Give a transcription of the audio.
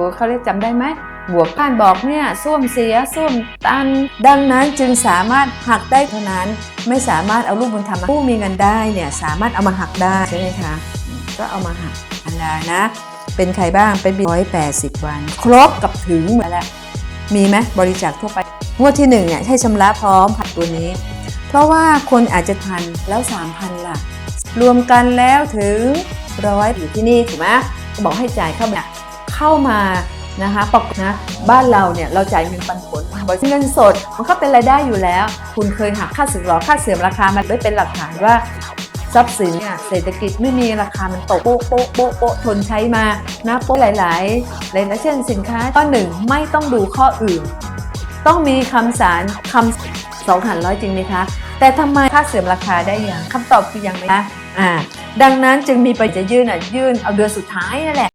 ูเขาเรียกจำได้ไหมบวกการบอกเนี่ยส้วมเสียส้วมตัน ดังนั้นจึงสามารถหักได้เท่านั้น ไม่สามารถเอาลูกบุญธรรมผู้มีเงินได้เนี่ยสามารถเอามาหักได้ใช่ไหมคะก็เอามาหักอันดานะ เป็นใครบ้างเป็นร้อยแปดสิบวัน ครบกับถึงมาแล้วมีไหมบริจาคทั่วไปงวดที่หนึ่งเนี่ยให้ชำระพร้อมผัดตัวนี้ เพราะว่าคนอาจจะทันแล้วสามพันล่ะ รวมกันแล้วถึงร้อยอยู่ที่นี่ถูกไหมบอกให้จ่ายเข้ามา เข้ามานะคะปกนะบ้านเราเนี่ยเราจ่ายเงินปันผลบริษัทเงินสด มันก็เป็นรายได้อยู่แล้ว คุณเคยหักค่าสื่อหรอค่าเสื่อมราคามันได้เป็นหลักฐานว่าทรัพย์สินเนี่ยเศรษฐกิจไม่มีราคามันตกโป๊ะโป๊ะโป๊ะโป๊ะทนใช้มานะโป๊ะหลายๆหลายๆเช่นสินค้าข้อหนึ่งไม่ต้องดูข้ออื่น ต้องมีคำสารคำสองหันร้อยจริงไหมคะ แต่ทำไมค่าเสื่อมราคาได้ยังคำตอบคือยังไม่นะอ่าดังนั้นจึงมีไปจะยื่นอะยื่นเอาเดือนสุดท้ายนั่นแหละ